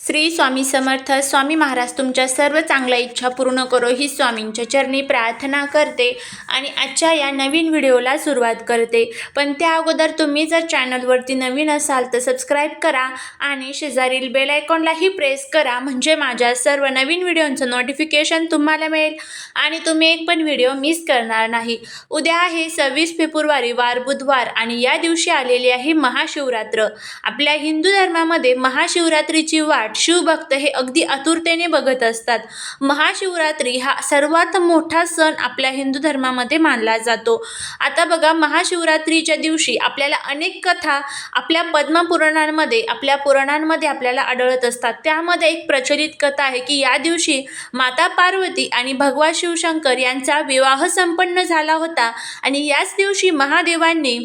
श्री स्वामी समर्थ स्वामी महाराज तुमच्या सर्व चांगल्या इच्छा पूर्ण करो. ही स्वामींच्या चरणी प्रार्थना करते आणि आजच्या या नवीन व्हिडिओला सुरुवात करते. पण त्या अगोदर तुम्ही जर चॅनलवरती नवीन असाल तर सबस्क्राईब करा आणि शेजारील बेल आयकॉनलाही प्रेस करा. म्हणजे माझ्या सर्व नवीन व्हिडिओंचं नोटिफिकेशन तुम्हाला मिळेल आणि तुम्ही एक पण व्हिडिओ मिस करणार नाही. उद्या आहे सव्वीस फेब्रुवारी वार बुधवार आणि या दिवशी आलेली आहे महाशिवरात्र. आपल्या हिंदू धर्मामध्ये महाशिवरात्रीची वाढ वाट शिवभक्त हे अगदी आतुरतेने बघत असतात. महाशिवरात्री हा सर्वात मोठा सण आपल्या हिंदू धर्मामध्ये मानला जातो. आता बघा महाशिवरात्रीच्या दिवशी आपल्याला अनेक कथा आपल्या पद्मपुराणांमध्ये आपल्या पुराणांमध्ये आपल्याला आढळत असतात. त्यामध्ये एक प्रचलित कथा आहे की या दिवशी माता पार्वती आणि भगवान शिवशंकर यांचा विवाह संपन्न झाला होता आणि याच दिवशी महादेवांनी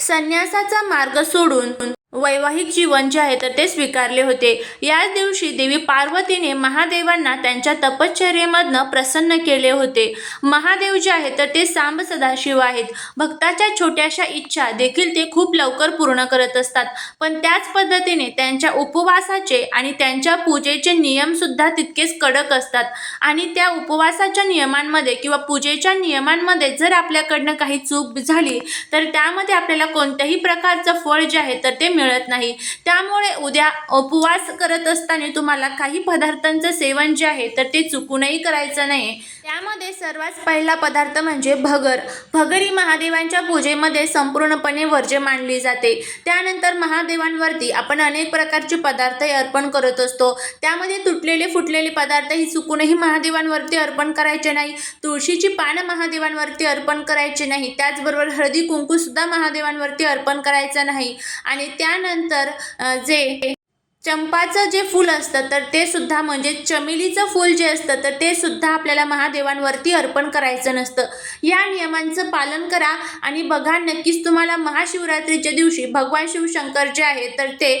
संन्यासाचा मार्ग सोडून वैवाहिक जीवन जे आहे तर ते स्वीकारले होते. याच दिवशी देवी पार्वतीने महादेवांना त्यांच्या तपश्चर्येमधनं प्रसन्न केले होते. महादेव जे आहे तर ते सांब सदाशिव आहेत. भक्ताच्या छोट्याशा इच्छा देखील ते खूप लवकर पूर्ण करत असतात. पण त्याच पद्धतीने त्यांच्या उपवासाचे आणि त्यांच्या पूजेचे नियमसुद्धा तितकेच कडक असतात. आणि त्या उपवासाच्या नियमांमध्ये किंवा पूजेच्या नियमांमध्ये जर आपल्याकडनं काही चूक झाली तर त्यामध्ये आपल्याला कोणत्याही प्रकारचं फळ जे आहे तर ते मिळत नाही. त्यामुळे उद्या उपवास करत असताना तुम्हाला काही पदार्थांचं सेवन जे आहे तर ते चुकूनही करायचं नाही. त्यामध्ये सर्वात पहिला पदार्थ म्हणजे भगर. भगर ही महादेवांच्या पूजेमध्ये संपूर्णपणे वर्ज्य मानली जाते. त्यानंतर महादेवांवरती आपण अनेक प्रकारचे पदार्थ अर्पण करत असतो. त्यामध्ये तुटलेले फुटलेले पदार्थ ही चुकूनही महादेवांवरती अर्पण करायचे नाही. तुळशीची पानं महादेवांवरती अर्पण करायचे नाही. त्याचबरोबर हळदी कुंकू सुद्धा महादेवांवरती अर्पण करायचं नाही. आणि त्या त्यानंतर जे चंपाचं जे फूल असतं तर ते सुद्धा म्हणजे चमेलीचं फूल जे असतं तर ते सुद्धा आपल्याला महादेवांवरती अर्पण करायचं नसतं. या नियमांचं पालन करा आणि बघा नक्कीच तुम्हाला महाशिवरात्रीच्या दिवशी भगवान शिवशंकर जे आहे तर ते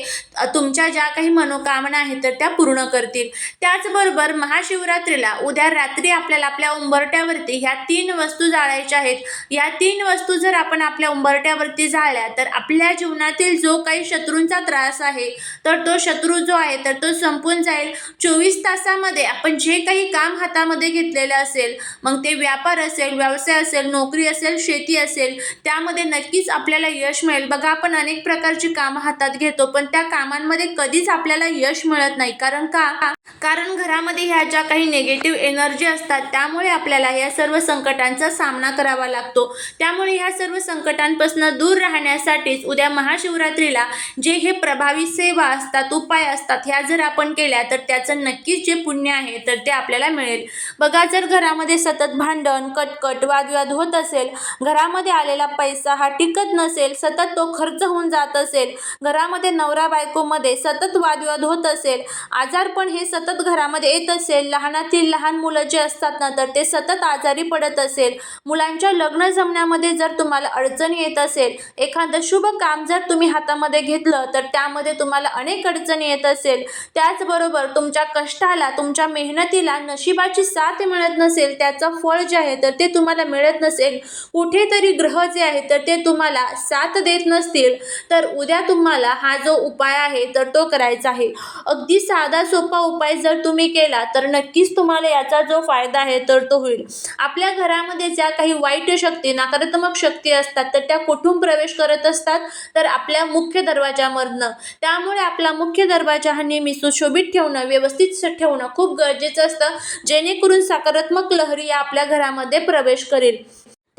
तुमच्या ज्या काही मनोकामना आहेत तर त्या पूर्ण करतील. त्याचबरोबर महाशिवरात्रीला उद्या रात्री आपल्याला आपल्या उंबरट्यावरती ह्या तीन वस्तू जाळायच्या आहेत. या तीन वस्तू जर आपण आपल्या उंबरट्यावरती जाळल्या तर आपल्या जीवनातील जो काही शत्रूंचा त्रास आहे तर तो शत्रू जो आहे तर तो संपून जाईल. चोवीस तासामध्ये आपण जे काही काम हातामध्ये घेतलेलं असेल मग ते व्यापार असेल व्यवसाय असेल नोकरी असेल शेती असेल त्यामध्ये नक्कीच आपल्याला यश मिळेल. बघा आपण अनेक प्रकारची कामं हातात घेतो पण त्या कामांमध्ये कधीच आपल्याला यश मिळत नाही. कारण का? कारण घरामध्ये ह्या ज्या काही निगेटिव्ह एनर्जी असतात त्यामुळे आपल्याला या सर्व संकटांचा सामना करावा लागतो. त्यामुळे ह्या सर्व संकटांपासून दूर राहण्यासाठीच उद्या महाशिवरात्रीला जे हे प्रभावी सेवा असतात उपाय असतात ह्या जर आपण केल्या तर त्याचं नक्कीच जे पुण्य आहे तर ते आपल्याला मिळेल. बघा जर घरामध्ये सतत भांडण कटकट वादविवाद होत असेल घरामध्ये आलेला पैसा हा टिकत नसेल सतत तो खर्च होऊन जात असेल घरामध्ये नवरा बायकोमध्ये सतत वादविवाद होत असेल आजारपण हे सतत घरामध्ये येत असेल लहानातील लहान मुलं जे असतात ना तर ते सतत आजारी पडत असेल. मुलांच्या लग्न जमण्यामध्ये जर तुम्हाला अडचण येत असेल एखादं शुभ काम जर तुम्ही हातामध्ये घेतलं तर त्यामध्ये तुम्हाला अनेक अडचणी येत असेल. त्याचबरोबर तुमच्या कष्टाला तुमच्या मेहनतीला नशिबाची साथ मिळत नसेल त्याचं फळ जे आहे तर ते तुम्हाला मिळत नसेल. कुठेतरी ग्रह जे आहे तर ते तुम्हाला साथ देत नसतील. तर उद्या तुम्हाला हा जो उपाय आहे तर तो करायचा आहे. अगदी साधा सोपा उपाय जर तुम्ही केला तर नक्कीच तुम्हाला याचा जो फायदा आहे तर तो होईल. आपल्या घरामध्ये ज्या काही वाईट शक्ती नकारात्मक शक्ती असतात तर त्या कुठून प्रवेश करत असतात? तर आपल्या मुख्य दरवाजामधनं त्यामुळे आपला मुख्य दरवाजा हा नेहमी सुशोभित ठेवणं व्यवस्थित ठेवणं खूप गरजेचं असतं जेणेकरून सकारात्मक लहरी या आपल्या घरामध्ये प्रवेश करेल.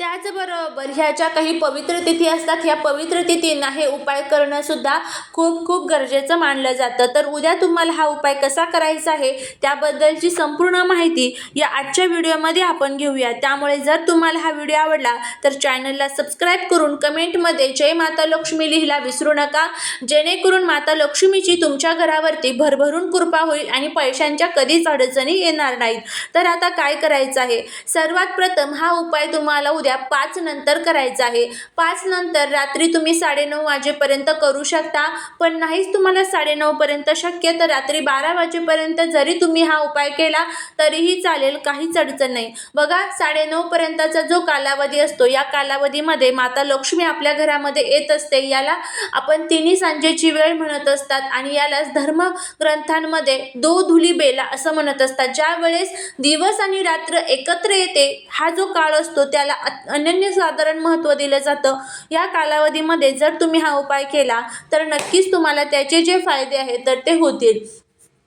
त्याचबरोबर ह्या ज्या काही पवित्र तिथी असतात ह्या पवित्र तिथींना हे उपाय करणंसुद्धा खूप खूप गरजेचं मानलं जातं. तर उद्या तुम्हाला हा उपाय कसा करायचा आहे त्याबद्दलची संपूर्ण माहिती या आजच्या व्हिडिओमध्ये आपण घेऊया. त्यामुळे जर तुम्हाला हा व्हिडिओ आवडला तर चॅनलला सबस्क्राईब करून कमेंटमध्ये जय माता लक्ष्मी लिहिला विसरू नका. जेणेकरून माता लक्ष्मीची तुमच्या घरावरती भरभरून कृपा होईल आणि पैशांच्या कधीच अडचणी येणार नाहीत. तर आता काय करायचं आहे? सर्वात प्रथम हा उपाय तुम्हाला उद्या उद्या पाच नंतर करायचा आहे. पाच नंतर रात्री तुम्ही साडेनऊ वाजेपर्यंत करू शकता. पण नाहीच तुम्हाला साडेनऊपर्यंत शक्य तर रात्री बारा वाजेपर्यंत जरी तुम्ही हा उपाय केला तरीही चालेल काहीच अडचण नाही. बघा साडेनऊपर्यंतचा जो कालावधी असतो या कालावधीमध्ये माता लक्ष्मी आपल्या घरामध्ये येत असते. याला आपण तिन्ही सांजेची वेळ म्हणत असतात आणि यालाच धर्म ग्रंथांमध्ये दो धुली बेला असं म्हणत असतात. ज्या वेळेस दिवस आणि रात्र एकत्र येते हा जो काळ असतो त्याला अनन्यसाधारण महत्त्व दिलं जातं. या कालावधीमध्ये जर तुम्ही हा उपाय केला तर नक्कीच तुम्हाला त्याचे जे फायदे आहेत तर ते होतील.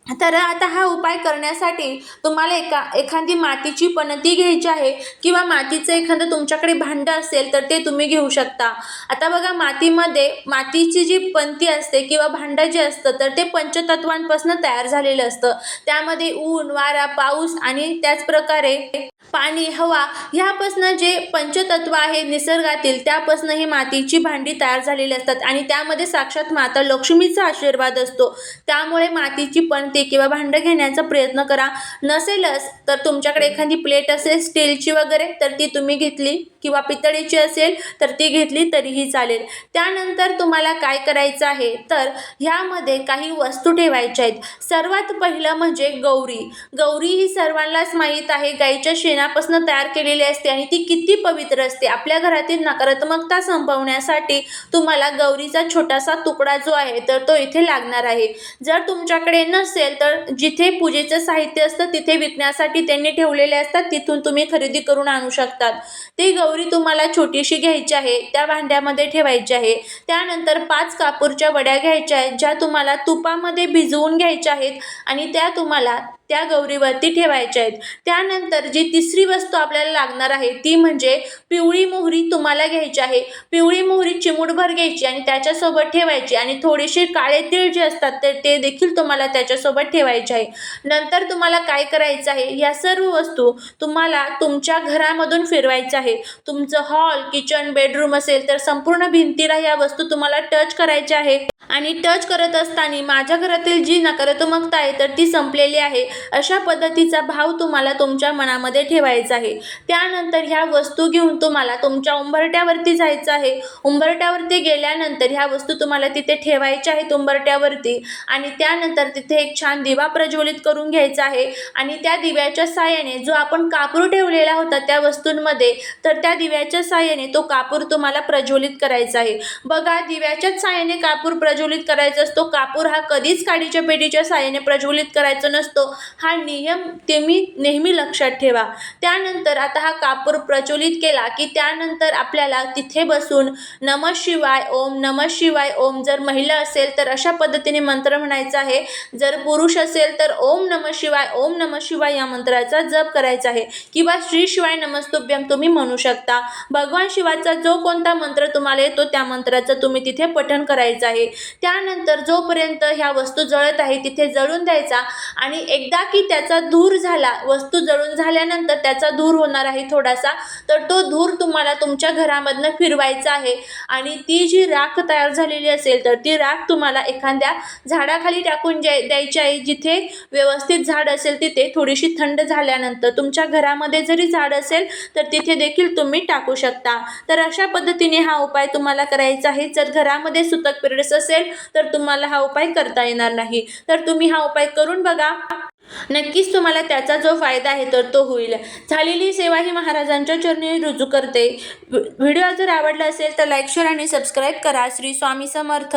तर आता हा उपाय करण्यासाठी तुम्हाला एका एखादी मातीची पणती घ्यायची आहे किंवा मातीचं एखादं तुमच्याकडे भांडं असेल तर ते तुम्ही घेऊ शकता. आता बघा मातीमध्ये मातीची जी पणती असते किंवा भांडं जे असतं तर ते पंचतत्वांपासून तयार झालेलं असतं. त्यामध्ये ऊन वारा पाऊस आणि त्याचप्रकारे पाणी हवा ह्यापासनं जे पंचतत्व आहे निसर्गातील त्यापासनं ही मातीची भांडी तयार झालेली असतात. आणि त्यामध्ये साक्षात माता लक्ष्मीचा आशीर्वाद असतो. त्यामुळे मातीची पणती किंवा भांडं घेण्याचा प्रयत्न करा. नसेलच तर तुमच्याकडे एखादी प्लेट असेल स्टीलची वगैरे तर ती तुम्ही घेतली. किंवा पितळेची असेल तर ती घेतली तरीही चालेल. त्यानंतर तुम्हाला काय करायचं आहे? तर ह्यामध्ये काही वस्तू ठेवायच्या आहेत. सर्वात पहिलं म्हणजे गौरी. गौरी ही सर्वांनाच माहीत आहे. गाईच्या शेणापासून तयार केलेली असते आणि ती किती पवित्र असते. आपल्या घरातील नकारात्मकता संपवण्यासाठी तुम्हाला गौरीचा छोटासा तुकडा जो आहे तर तो इथे लागणार आहे. जर तुमच्याकडे नसेल तर जिथे पूजेचं साहित्य असतं तिथे विकण्यासाठी त्यांनी ठेवलेले असतात. तिथून तुम्ही खरेदी करून आणू शकतात. ते गौरी तुम्हाला छोटीशी घ्यायची आहे त्या भांड्यामध्ये ठेवायची आहे. त्यानंतर पाच कापूरच्या वड्या घ्यायच्या आहेत ज्या तुम्हाला तुपामध्ये भिजवून घ्यायच्या आहेत आणि त्या तुम्हाला त्या गौरीवरती ठेवायच्या आहेत. त्यानंतर जी तिसरी वस्तू आपल्याला लागणार आहे ती म्हणजे पिवळी मोहरी तुम्हाला घ्यायची आहे. पिवळी मोहरी चिमूटभर घ्यायची आणि त्याच्यासोबत ठेवायची आणि थोडेसे काळे तीळ जे असतात तर ते देखील तुम्हाला त्याच्यासोबत ठेवायचे आहे. नंतर तुम्हाला काय करायचं आहे या सर्व वस्तू तुम्हाला तुमच्या घरामधून फिरवायच्या आहे. तुमचं हॉल किचन बेडरूम असेल तर संपूर्ण भिंतीला या वस्तू तुम्हाला टच करायच्या आहे. आणि टच करत असताना माझ्या घरातील जी नकारात्मकता आहे तर ती संपलेली आहे. अशा पद्धतीचा भाव तुम्हाला तुमच्या मनामध्ये ठेवायचा आहे. त्यानंतर ह्या वस्तू घेऊन तुम्हाला तुमच्या उंबरट्यावरती जायचं आहे. उंबरट्यावरती गेल्यानंतर ह्या वस्तू तुम्हाला तिथे ठेवायच्या आहेत उंबरट्यावरती आणि त्यानंतर तिथे एक छान दिवा प्रज्वलित करून घ्यायचा आहे. आणि त्या दिव्याच्या साहाय्याने जो आपण कापूर ठेवलेला होता त्या वस्तूंमध्ये तर त्या दिव्याच्या साहाय्याने तो कापूर तुम्हाला प्रज्वलित करायचा आहे. बघा दिव्याच्याच साहाय्याने कापूर प्रज्वलित करायचा असतो. कापूर हा कधीच काडीच्या पेटीच्या साह्याने प्रज्वलित करायचा नसतो. हा नियम तुम्ही नेहमी लक्षात ठेवा. त्यानंतर आता हा कापूर प्रज्वलित केला की त्यानंतर आपल्याला तिथे बसून नम शिवाय ओम नम शिवाय ओम जर महिला असेल तर अशा पद्धतीने मंत्र म्हणायचा आहे. जर पुरुष असेल तर ओम नम शिवाय ओम नम शिवाय या मंत्राचा जप करायचा आहे. किंवा श्री शिवाय नमस्तुभ्यम तुम्ही म्हणू शकता. भगवान शिवाचा जो कोणता मंत्र तुम्हाला येतो त्या मंत्राचं तुम्ही तिथे पठण करायचं आहे. त्यानंतर जोपर्यंत ह्या वस्तू जळत आहे तिथे जळून द्यायचा आणि एकदा की त्याचा धूर झाला वस्तू जळून झाल्यानंतर त्याचा धूर होणार आहे थोडासा तर तो धूर तुम्हाला तुमच्या घरामधनं फिरवायचा आहे आणि ती जी राख तयार झालेली असेल तर ती राख तुम्हाला एखाद्या झाडाखाली टाकून द्या द्यायची आहे. जिथे व्यवस्थित झाड असेल तिथे थोडीशी थंड झाल्यानंतर तुमच्या घरामध्ये जरी झाड असेल तर तिथे देखील तुम्ही टाकू शकता. तर अशा पद्धतीने हा उपाय तुम्हाला करायचा आहे. जर घरामध्ये सुतक पिरियड्स असेल तर तुम्हाला हा उपाय करता येणार नाही. तर तुम्ही हा उपाय करून बघा. नक्कीच तुम्हाला त्याचा जो फायदा आहे तर तो होईल. झालेली सेवा ही महाराजांच्या चरणी रुजू करते. व्हिडिओ जर आवडला असेल तर लाईक शेअर आणि सबस्क्राईब करा. श्री स्वामी समर्थ.